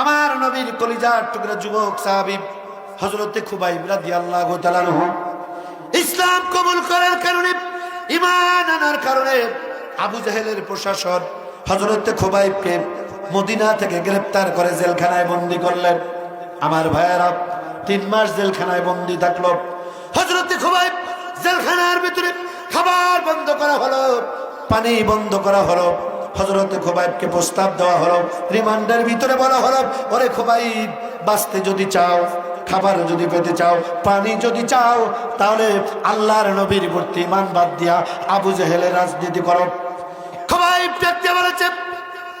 আমার নবীর কলিজার টুকরা যুবক সাহাবি হজরতে খুবাই রাদি আল্লাহ ইসলাম কবুল করার কারণে ইমান আনার কারণে আবু জাহেলের প্রশাসন হজরতে খুবাইবকে মদিনা থেকে গ্রেপ্তার করে জেলখানায় বন্দি করলেন। আমার ভাইয়েরা, তিন মাস জেলখানায় বন্দি থাকল। হজরতে খুবাইব জেলখানার ভিতরে খাবার বন্ধ করা হলো, পানি বন্ধ করা হলো। হজরতে খোবাইবকে প্রস্তাব দেওয়া হলো। রিমান্ডের ভিতরে বলা হলো, ওরে খোবাইব, বাঁচতে যদি চাও, খাবার যদি পেতে চাও, পানি যদি চাও, তাহলে আল্লাহর নবীর ভর্তি ইমান বাদ দিয়া আবু জেহেলের রাজনীতি করো। খোবাইব দেখতে বলেছে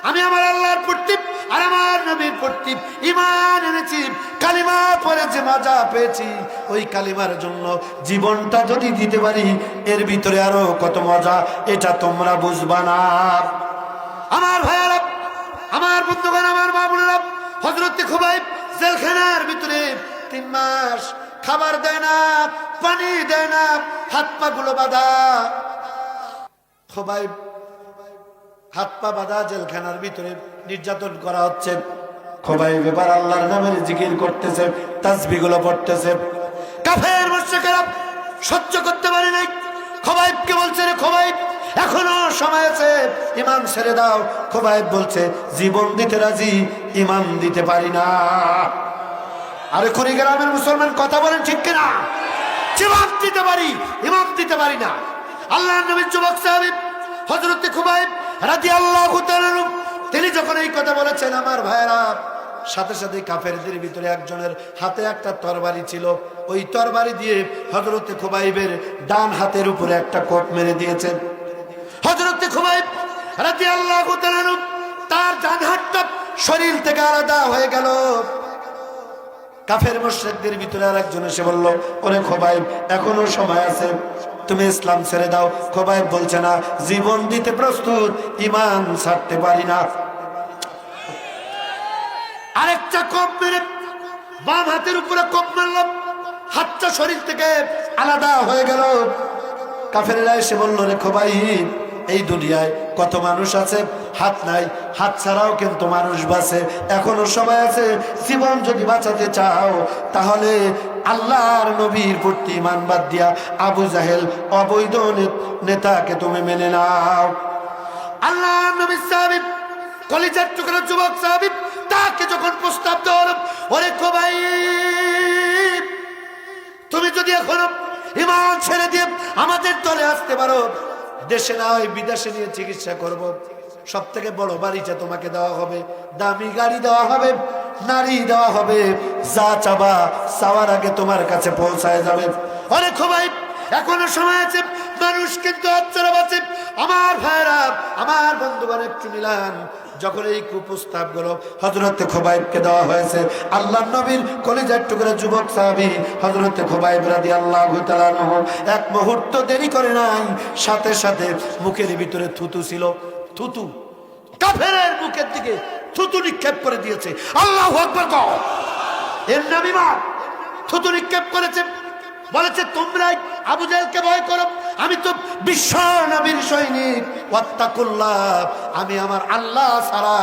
আমি আমার আল্লাহর প্রতি আর আমার নবীর প্রতি ইমান এনেছি, কালিমা পড়েছে, মজা পেয়েছি। ওই কালিমার জন্য জীবনটা যদি দিতে পারি, এর ভিতরে আরও কত মজা, এটা তোমরা বুঝবা না। আমার ভাইয়ারা আমার বন্ধুগণ, আমার মা বোনেরা হজরত জেলখানার ভিতরে তিন মাস খাবার দেয় না, পানি দেয় না, হাত পা গুলো বাঁধা। খোবাই হাত পা বাঁধা জেলখানার ভিতরে নির্যাতন করা হচ্ছে। খোবাই ব্যাপার আল্লাহর নামের জিকির করতেছে, তাসবি গুলো পড়তেছে। কাফের মুশরিকেরা সহ্য করতে পারে নাই। খোবাইবকে বলছে রে খোবাইব এখনও সময় আছে। ইমান ছেড়ে দাও। খোবাইব বলছে, জীবন দিতে রাজি ইমান দিতে পারি না। আরে কুড়িগ্রামের মুসলমান কথা বলেন ঠিক কিনা? জীবন দিতে পারি, ইমাম দিতে পারি না। আল্লাহ নবীর যুবক সাহেব হজরত খুবাইব রাজি আল্লাহ তিনি যখন এই কথা বলেছেন, আমার ভাইরা সাথে সাথে কাফেরদের ভিতরে একজনের হাতে একটা তরবারি ছিল। ওই তরবারি দিয়ে হজরত খুবাইবের ডান হাতের উপরে একটা কোপ মেরে দিয়েছেন। হজরত খুবাইব রাজি আল্লাহ তার ডান হাতটা শরীর থেকে আলাদা হয়ে গেল। কাফের মোশেকদের ভিতরে আর একজন এসে বলল, ওরে খোবাইব, এখনও সময় আছে। তুমি ইসলাম ছেড়ে দাও। খোবাইব বলছে না, জীবন দিতে প্রস্তুত ইমান ছাড়তে পারি না। আরেকটা কোপ মেরে বাম হাতের উপরে কোপ মারল। হাতটা শরীর থেকে আলাদা হয়ে গেল। কাফেরা এসে বলল রে খোবাইব এই দুনিয়ায় কত মানুষ আছে? হাত নাই, হাত ছাড়াও কিন্তু মানুষ বাঁচে। এখনও সময় আছে, জীবন যদি বাঁচাতে চাও, তাহলে আল্লাহর নবীর প্রতি ইমান বাদ দিয়া আবু জাহেল অবৈধ নেতাকে তুমি মেনে নাও। আল্লাহ নবী সাহেব কলিজার টুকরা যুবক সাহেব তাকে যখন প্রস্তাব দেওয়া ওরে খোবাই তুমি যদি এখনও ইমান ছেড়ে দিয়ে আমাদের দলে আসতে পারো দেশে না হয় বিদেশে নিয়ে চিকিৎসা করব। সব থেকে বড় বাড়িটা তোমাকে দেওয়া হবে। দামি গাড়ি দেওয়া হবে, নারী দেওয়া হবে। যা চাবা, চাওয়ার আগে তোমার কাছে পৌঁছায় যাবে। অনেক ভাই এখনও সময় আছে, মানুষ কিন্তু আচ্ছারা বাঁচে আমার ভাইরা আমার বন্ধুগণ, একটু মিলান। যখন এই কুপ্রস্তাবগুলো হজরত খোবাইবকে দেওয়া হয়েছে আল্লাহ নবীর কলেজের টুকরা যুবক সাহাবি হজরত খোবাইব রাদি আল্লাহ এক মুহূর্ত দেরি করে নাই, সাথে সাথে মুখের ভিতরে থুতু ছিল। থুতু কাফের মুখের দিকে থুতু নিক্ষেপ করে দিয়েছে। আল্লাহ আকবর এর নাম থুতু নিক্ষেপ করেছে। বলেছে, তোমরাই আবু জাহেলকে ভয় করো। আমি তো বিশ্ব নবীর সৈনিক। ওয়াত্তাকুল্লাহ, আমি আমার আল্লাহ ছাড়া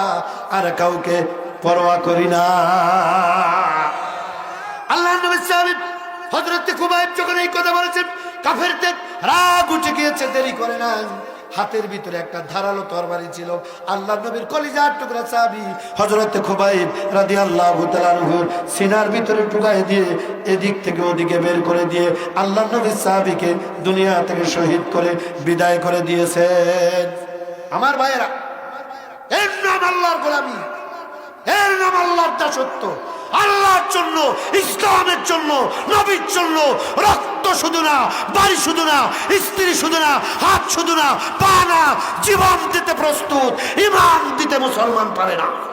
আর কাউকে পরোয়া করি না। আল্লাহ নবী সাহেব হজরত কুবাইব যখন এই কথা বলেছেন, কাফেরদের রাগ উঠে গিয়েছে, দেরি করে না হাতের ভিতরে একটা ধারালো তরবারি ছিল। আল্লাহ নবীর কলিজার টুকরা চাবি হজরত খুবাইব রাদি আল্লাহ সিনার ভিতরে টুকাই দিয়ে এদিক থেকে ওদিকে বের করে দিয়ে আল্লাহ নবীর সাহাবিকে দুনিয়া থেকে শহীদ করে বিদায় করে দিয়েছেন। আমার ভাইয়েরা, এর নাম আল্লাহর গোলামী, এর নাম আল্লাহর দাসত্ব। আল্লাহর জন্য, ইসলামের জন্য, নবীর জন্য, রক্ত শুধু না, বাড়ি শুধু না, স্ত্রী শুধু না, হাত শুধু না, পা না, জীবন দিতে প্রস্তুত, ইমান দিতে মুসলমান পারে না।